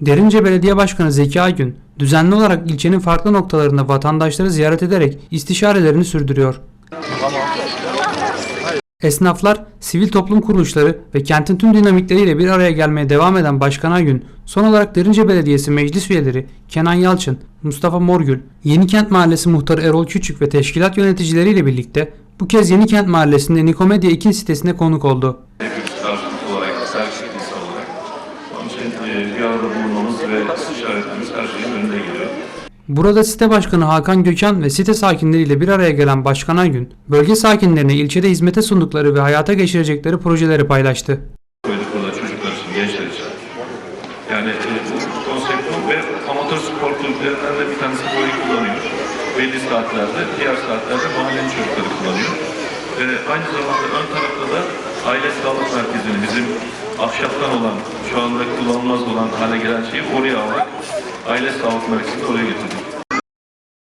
Derince Belediye Başkanı Zeki Aygün, düzenli olarak ilçenin farklı noktalarında vatandaşları ziyaret ederek istişarelerini sürdürüyor. Esnaflar, sivil toplum kuruluşları ve kentin tüm dinamikleriyle bir araya gelmeye devam eden Başkan Aygün, son olarak Derince Belediyesi meclis üyeleri Kenan Yalçın, Mustafa Morgül, Yenikent Mahallesi muhtarı Erol Küçük ve teşkilat yöneticileriyle birlikte bu kez Yenikent Mahallesi'nde Nikomedya 2 sitesine konuk oldu. Karşılıklı olarak, servis insan olarak. Onun için e, bir arada bulunmamız ve işaretimiz her şeyin önünde geliyor. Burada site başkanı Hakan Gökhan ve site sakinleriyle bir araya gelen Başkan Aygün, bölge sakinlerine ilçede hizmete sundukları ve hayata geçirecekleri projeleri paylaştı. Koyduk burada çocuklar için, gençler için. Yani e, bu konsept bu ve amatör spor kulüplerinden de bir tanesi burayı kullanıyor. Belli saatlerde, diğer saatlerde mahallenin çocukları kullanıyor. E, aynı zamanda ön tarafta da aile sağlık merkezini bizim ahşaptan olan, şu anda kullanılmaz olan hale gelen şeyi oraya alarak aile sağlık merkezini oraya getirdik.